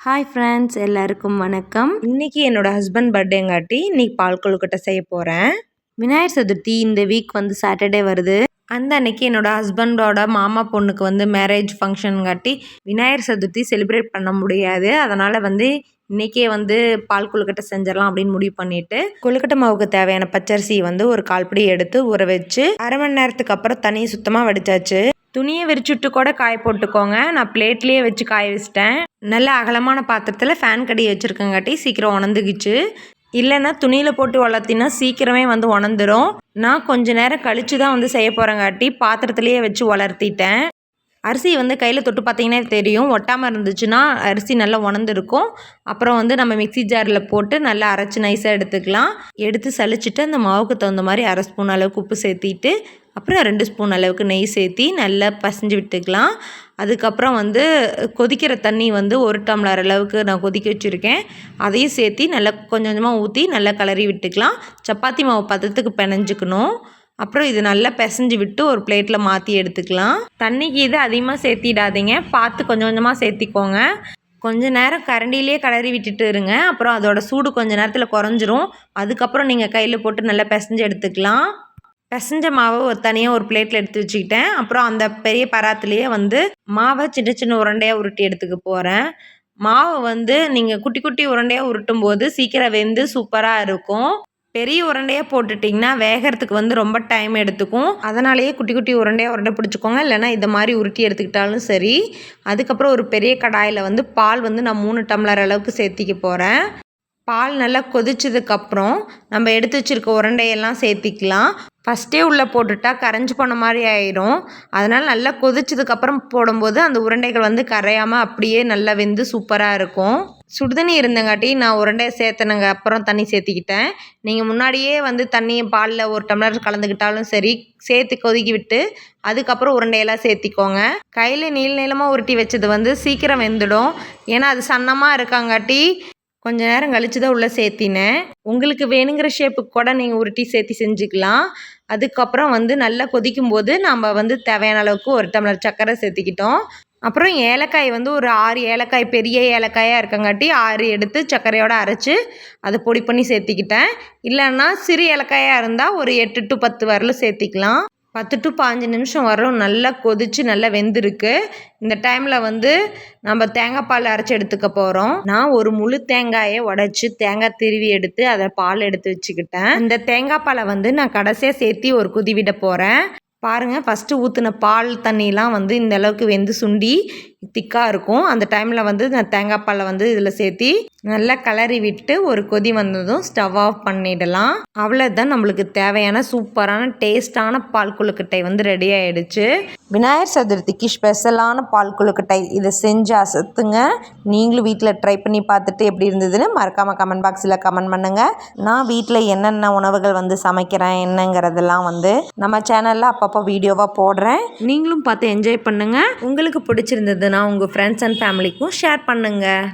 Hi friends எல்லாருக்கும் வணக்கம். இன்னைக்கு என்னோட ஹஸ்பண்ட் பர்த்டேங்காட்டி இன்னைக்கு பால் கொழுக்கட்டை செய்ய போகிறேன் விநாயகர் சதுர்த்தி இந்த வீக் வந்து சாட்டர்டே வருது. அந்த அன்னைக்கு என்னோட ஹஸ்பண்டோட மாமா பொண்ணுக்கு வந்து மேரேஜ் ஃபங்க்ஷனுங்காட்டி விநாயகர் சதுர்த்தி செலிப்ரேட் பண்ண முடியாது. அதனால் வந்து இன்றைக்கே வந்து பால் கொழுக்கட்டை செஞ்சிடலாம் அப்படின்னு முடிவு பண்ணிட்டு கொழுக்கட்டை மாவுக்கு தேவையான பச்சரிசி வந்து ஒரு கால்படி எடுத்து ஊற வச்சு அரை மணி நேரத்துக்கு அப்புறம் தண்ணியை சுத்தமாக வடிச்சாச்சு. துணியை விரிச்சுட்டு கூட காய போட்டுக்கோங்க. நான் பிளேட்லேயே வச்சு காய வச்சிட்டேன். நல்ல அகலமான பாத்திரத்தில் ஃபேன் கடி வச்சுருக்கங்காட்டி சீக்கிரம் உணர்ந்துக்குச்சு இல்லைன்னா துணியில் போட்டு வளர்த்தினா சீக்கிரமே வந்து உணர்ந்துடும் நான் கொஞ்ச நேரம் கழித்து தான் வந்து செய்ய போகிறேங்காட்டி பாத்திரத்துலேயே வச்சு வளர்த்திட்டேன். அரிசி வந்து கையில் தொட்டு பார்த்தீங்கன்னா தெரியும். ஒட்டாமல் இருந்துச்சுன்னா அரிசி நல்லா உணர்ந்துருக்கும். அப்புறம் வந்து நம்ம மிக்சி ஜாரில் போட்டு நல்லா அரைச்சி நைஸாக எடுத்துக்கலாம். எடுத்து சளிச்சிட்டு அந்த மாவுக்கு தகுந்த மாதிரி அரை ஸ்பூன் அளவுக்கு உப்பு சேர்த்திட்டு அப்புறம் ரெண்டு ஸ்பூன் அளவுக்கு நெய் சேர்த்தி நல்லா பசைஞ்சு விட்டுக்கலாம். அதுக்கப்புறம் வந்து கொதிக்கிற தண்ணி வந்து ஒரு டம்ளர் அளவுக்கு நான் கொதிக்க வச்சுருக்கேன். அதையும் சேர்த்தி நல்லா கொஞ்சம் கொஞ்சமாக ஊற்றி நல்லா கிளறி விட்டுக்கலாம். சப்பாத்தி மாவு பதத்துக்கு பிணைஞ்சிக்கணும். அப்புறம் இது நல்லா பிசைஞ்சு விட்டு ஒரு பிளேட்டில் மாற்றி எடுத்துக்கலாம். தண்ணிக்கு இது அதிகமாக சேர்த்திடாதீங்க. பார்த்து கொஞ்சம் கொஞ்சமாக சேர்த்திக்கோங்க. கொஞ்ச நேரம் கரண்டிலே கிளறி விட்டுட்டு இருங்க. அப்புறம் அதோட சூடு கொஞ்சம் நேரத்தில் குறைஞ்சிரும். அதுக்கப்புறம் நீங்கள் கையில் போட்டு நல்லா பிசைஞ்சு எடுத்துக்கலாம். பிசைஞ்ச மாவை ஒரு தனியாக ஒரு பிளேட்டில் எடுத்து வச்சுக்கிட்டேன். அப்புறம் அந்த பெரிய பராத்துலேயே வந்து மாவை சின்ன சின்ன உருண்டையாக உருட்டி எடுத்துக்க போகிறேன் மாவு வந்து நீங்கள் குட்டி குட்டி உருண்டையாக உருட்டும் போது சீக்கிரம் வெந்து சூப்பராக இருக்கும். பெரிய உருண்டையாக போட்டுட்டிங்கன்னா வேகிறதுக்கு வந்து ரொம்ப டைம் எடுத்துக்கும். அதனாலேயே குட்டி குட்டி உருண்டையாக உருண்டை பிடிச்சிக்கோங்க. இல்லைனா இந்த மாதிரி உருட்டி எடுத்துக்கிட்டாலும் சரி. அதுக்கப்புறம் ஒரு பெரிய கடாயில் வந்து பால் வந்து நான் மூணு டம்ளர் அளவுக்கு சேர்த்திக்க போகிறேன் பால் நல்லா கொதிச்சதுக்கப்புறம் நம்ம எடுத்து வச்சுருக்க உருண்டையெல்லாம் சேர்த்திக்கலாம். ஃபஸ்ட்டே உள்ளே போட்டுட்டா கரைஞ்சி போன மாதிரி ஆயிரும். அதனால் நல்லா கொதிச்சதுக்கப்புறம் போடும்போது அந்த உருண்டைகள் வந்து கரையாமல் அப்படியே நல்லா வெந்து சூப்பராக இருக்கும். சுடுதண்ணி இருந்தங்காட்டி நான் உருண்டையை சேர்த்தனங்க அப்புறம் தண்ணி சேர்த்திக்கிட்டேன். நீங்கள் முன்னாடியே வந்து தண்ணியை பாலில் ஒரு டம்ளர் கலந்துக்கிட்டாலும் சரி சேர்த்து கொதிக்கி விட்டு அதுக்கப்புறம் உருண்டையெல்லாம் சேர்த்திக்கோங்க. கையில் நீள நீளமாக உருட்டி வச்சது வந்து சீக்கிரம் வெந்துடும். ஏன்னா அது சன்னமாக இருக்காங்காட்டி கொஞ்ச நேரம் கழித்து தான் உள்ளே சேர்த்தினேன். உங்களுக்கு வேணுங்கிற ஷேப்புக்கு கூட நீங்கள் உருட்டி சேர்த்தி செஞ்சுக்கலாம். அதுக்கப்புறம் வந்து நல்லா கொதிக்கும் போது நம்ம வந்து தேவையான அளவுக்கு ஒரு டம்ளர் சர்க்கரை சேர்த்திக்கிட்டோம். அப்புறம் ஏலக்காய் வந்து ஒரு ஆறு ஏலக்காய் பெரிய ஏலக்காயாக இருக்கங்காட்டி ஆறு எடுத்து சர்க்கரையோடு அரைச்சி அதை பொடி பண்ணி சேர்த்திக்கிட்டேன். இல்லைன்னா சிறு ஏலக்காயாக இருந்தால் ஒரு எட்டு டு பத்து வரலும் சேர்த்திக்கலாம். பத்து டு பாஞ்சு நிமிஷம் வரும் நல்லா கொதித்து நல்லா வெந்திருக்கு. இந்த டைமில் வந்து நம்ம தேங்காய் பால் அரைச்சி எடுத்துக்க போகிறோம் நான் ஒரு முழு தேங்காயை உடச்சி தேங்காய் திருவி எடுத்து அதை பால் எடுத்து வச்சுக்கிட்டேன். இந்த தேங்காய் பாலை வந்து நான் கடைசியாக சேர்த்தி ஒரு குதி விட போகிறேன் பாருங்கள் ஃபஸ்ட்டு ஊற்றின பால் தண்ணிலாம் வந்து இந்த அளவுக்கு வெந்து சுண்டி திக்காக இருக்கும். அந்த டைமில் வந்து நான் தேங்காய் பாலை வந்து இதில் சேர்த்தி நல்லா கிளறி விட்டு ஒரு கொதி வந்ததும் ஸ்டவ் ஆஃப் பண்ணிடலாம். அவ்வளோதான் நம்மளுக்கு தேவையான சூப்பரான டேஸ்டான பால் கொழுக்கட்டை வந்து ரெடி ஆகிடுச்சு விநாயகர் சதுர்த்திக்கு ஸ்பெஷலான பால் கொழுக்கட்டை. இதை செஞ்சு அசத்துங்க. நீங்களும் வீட்டில் ட்ரை பண்ணி பார்த்துட்டு எப்படி இருந்ததுன்னு மறக்காமல் கமெண்ட் பாக்ஸில் கமெண்ட் பண்ணுங்கள் நான் வீட்டில் என்னென்ன உணவுகள் வந்து சமைக்கிறேன் என்னங்கிறதெல்லாம் வந்து நம்ம சேனலில் அப்பப்போ வீடியோவாக போடுறேன். நீங்களும் பார்த்து என்ஜாய் பண்ணுங்கள் உங்களுக்கு பிடிச்சிருந்ததுன்னா உங்கள் ஃப்ரெண்ட்ஸ் அண்ட் ஃபேமிலிக்கும் ஷேர் பண்ணுங்கள்